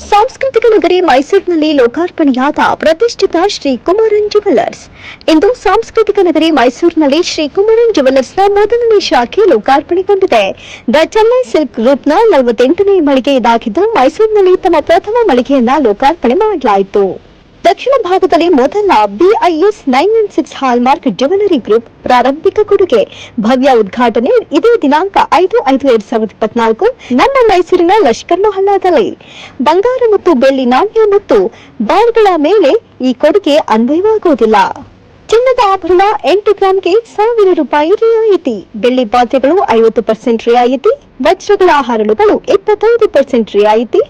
ಸಾಂಸ್ಕೃತಿಕ ನಗರಿ ಮೈಸೂರಿನಲ್ಲಿ ಲೋಕಾರ್ಪಣೆಯಾದ ಪ್ರತಿಷ್ಠಿತ ಶ್ರೀ ಕುಮಾರನ್ ಜುವೆಲ್ಲರ್ಸ್ ಇಂದು ಸಾಂಸ್ಕೃತಿಕ ನಗರಿ ಮೈಸೂರಿನಲ್ಲಿ ಶ್ರೀ ಕುಮಾರನ್ ಜುವೆಲ್ಲರ್ಸ್ನ ಮೊದಲನೇ ಶಾಖೆ ಲೋಕಾರ್ಪಣೆಗೊಂಡಿದೆ. ದ ಚೆನ್ನೈ ಸಿಲ್ಕ್ ಗ್ರೂಪ್ನ ನಲವತ್ತೆಂಟನೇ ಮಳಿಗೆ ಇದಾಗಿದ್ದು ಮೈಸೂರಿನಲ್ಲಿ ತಮ್ಮ ಪ್ರಥಮ ಮಳಿಗೆಯನ್ನ ಲೋಕಾರ್ಪಣೆ ಮಾಡಲಾಯಿತು. ದಕ್ಷಿಣ ಭಾಗದಲ್ಲಿ ಮೊದಲ BIS nine one six hallmark jewellery group ಪ್ರಾರಂಭಿಕ ಕೊಡುಗೆ. ಭವ್ಯ ಉದ್ಘಾಟನೆ ಇದೇ ದಿನಾಂಕ ಐದು ಐದು ಎರಡ್ ಸಾವಿರದ ಇಪ್ಪತ್ನಾಲ್ಕು ನಮ್ಮ ಮೈಸೂರಿನ ಲಷ್ಕರ್ ಬಂಗಾರ ಮತ್ತು ಬೆಳ್ಳಿ ನಾಣ್ಯ ಮತ್ತು ಬಾರ್ಗಳ ಮೇಲೆ ಈ ಕೊಡುಗೆ ಅನ್ವಯವಾಗುವುದಿಲ್ಲ. ಚಿನ್ನದ ಆಭರಣ ಎಂಟು ಗ್ರಾಂಗೆ ಸಾವಿರ ರೂಪಾಯಿ ರಿಯಾಯಿತಿ. ಬೆಳ್ಳಿ ಪಾತ್ರೆಗಳು ಐವತ್ತು ಪರ್ಸೆಂಟ್ ರಿಯಾಯಿತಿ, ವಜ್ರಗಳ ಹರಳುಗಳು ಇಪ್ಪತ್ತೈದು ಪರ್ಸೆಂಟ್ ರಿಯಾಯಿತಿ,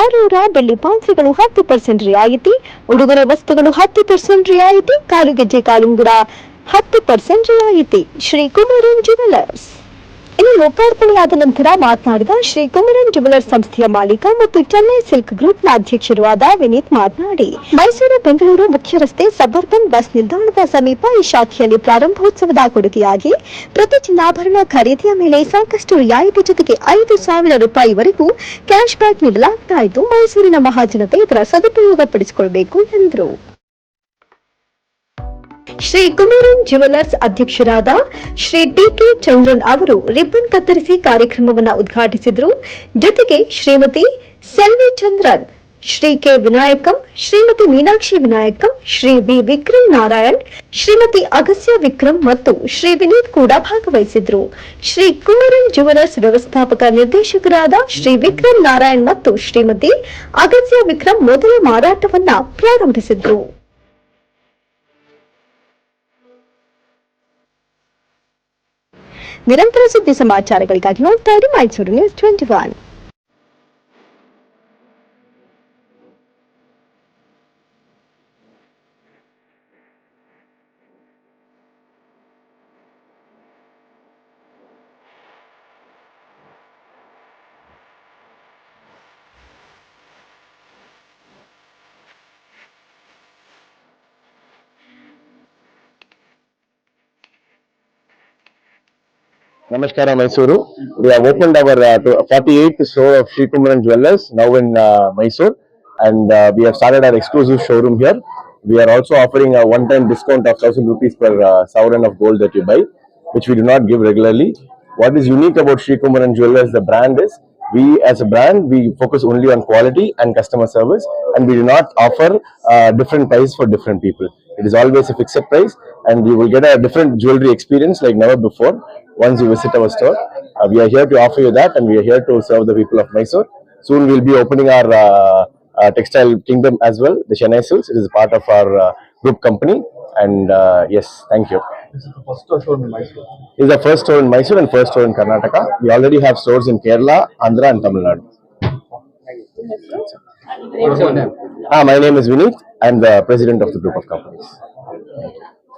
ಆರೂರ ಬೆಳ್ಳಿ ಪಾತ್ರೆಗಳು ಹತ್ತು ಪರ್ಸೆಂಟ್ ರಿಯಾಯಿತಿ, ಉಡುಗೊರೆ ವಸ್ತುಗಳು ಹತ್ತು ಪರ್ಸೆಂಟ್ ರಿಯಾಯಿತಿ ಕಾಲುಗೆಜ್ಜೆ ಕಾಲುಂಗುರ ಹತ್ತು ಪರ್ಸೆಂಟ್ ರಿಯಾಯಿತಿ. ಶ್ರೀ ಕುಮಾರನ್ ಜುವೆಲ್ಲರ್ಸ್ ಇನ್ನು ಲೋಕಾರ್ಪಣೆಯಾದ ನಂತರ ಮಾತನಾಡಿದ ಶ್ರೀ ಕುಮರನ್ ಜುವೆಲರ್ಸ್ ಸಂಸ್ಥೆಯ ಮಾಲೀಕ ಮತ್ತು ಚೆನ್ನೈ ಸಿಲ್ಕ್ ಗ್ರೂಪ್ನ ಅಧ್ಯಕ್ಷರು ಆದ ವಿನೀತ್ ಮಾತನಾಡಿ. ಮೈಸೂರು, ಬೆಂಗಳೂರು ಮುಖ್ಯ ರಸ್ತೆ ಸಬರ್ಬನ್ ಬಸ್ ನಿಲ್ದಾಣದ ಸಮೀಪ ಈ ಶಾಖೆಯಲ್ಲಿ ಪ್ರಾರಂಭೋತ್ಸವದ ಕೊಡುಗೆಯಾಗಿ ಪ್ರತಿ ಚಿನ್ನಾಭರಣ ಖರೀದಿಯ ಮೇಲೆ ಸಾಕಷ್ಟು ರಿಯಾಯಿತಿ ಜೊತೆಗೆ ಐದು ಸಾವಿರ ರೂಪಾಯಿವರೆಗೂ ಕ್ಯಾಶ್ ಬ್ಯಾಕ್ ನೀಡಲಾಗ್ತಾ ಇದ್ದು, ಮೈಸೂರಿನ ಮಹಾಜನತೆ ಇದರ ಸದುಪಯೋಗ ಪಡಿಸಿಕೊಳ್ಳಬೇಕು ಎಂದರು. ಶ್ರೀ ಕುಮಾರನ್ ಜುವೆಲ್ಲರ್ಸ್ ಅಧ್ಯಕ್ಷರಾದ ಶ್ರೀ ಟಿ ಕೆ ಚಂದ್ರನ್ ಅವರು ರಿಬ್ಬನ್ ಕತ್ತರಿಸಿ ಕಾರ್ಯಕ್ರಮವನ್ನು ಉದ್ಘಾಟಿಸಿದರು. ಜೊತೆಗೆ ಶ್ರೀಮತಿ ಸೆಲ್ವಿ ಚಂದ್ರನ್, ಶ್ರೀ ಕೆ ವಿನಾಯಕಂ, ಶ್ರೀಮತಿ ಮೀನಾಕ್ಷಿ ವಿನಾಯಕಂ, ಶ್ರೀ ಬಿ ವಿಕ್ರಮ್ ನಾರಾಯಣ್, ಶ್ರೀಮತಿ ಅಗಸ್ಯ ವಿಕ್ರಮ್ ಮತ್ತು ಶ್ರೀ ವಿನೀತ್ ಕೂಡ ಭಾಗವಹಿಸಿದ್ರು. ಶ್ರೀ ಕುಮಾರನ್ ಜುವೆಲ್ಲರ್ಸ್ ವ್ಯವಸ್ಥಾಪಕ ನಿರ್ದೇಶಕರಾದ ಶ್ರೀ ವಿಕ್ರಮ್ ನಾರಾಯಣ್ ಮತ್ತು ಶ್ರೀಮತಿ ಅಗಸ್ಯ ವಿಕ್ರಮ್ ಮೊದಲ ಮಾರಾಟವನ್ನ ಪ್ರಾರಂಭಿಸಿದ್ರು. ನಿರಂತರ ಸುದ್ದಿ ಸಮಾಚಾರಗಳಿಗಾಗಿ ನೋಡ್ತಾ ಇರಿ Mysuru news twenty one Namaskara Mysuru. We have opened our uh, 48th store of Sri Kumaran Jewelers now in uh, Mysore and uh, we have started our exclusive showroom here. We are also offering a one time discount of 1000 rupees per uh, sovereign of gold that you buy, which we do not give regularly. What is unique about Sri Kumaran Jewelers, the brand is we as a brand we focus only on quality and customer service and we do not offer different prices for different people. It is always a fixed price and you will get a different jewelry experience like never before once you visit our store. Uh, we are here to offer you that and we are here to serve the people of Mysore. Soon we'll be opening our uh, uh, textile kingdom as well, the Chennai Silks. It is part of our uh, group company and uh, yes, thank you. This is the first store in Mysore. This is the first store in Mysore and first store in Karnataka. We already have stores in Kerala, Andhra and Tamil Nadu. What is your? Ah, my name is Vineet. I am the president of the group of companies.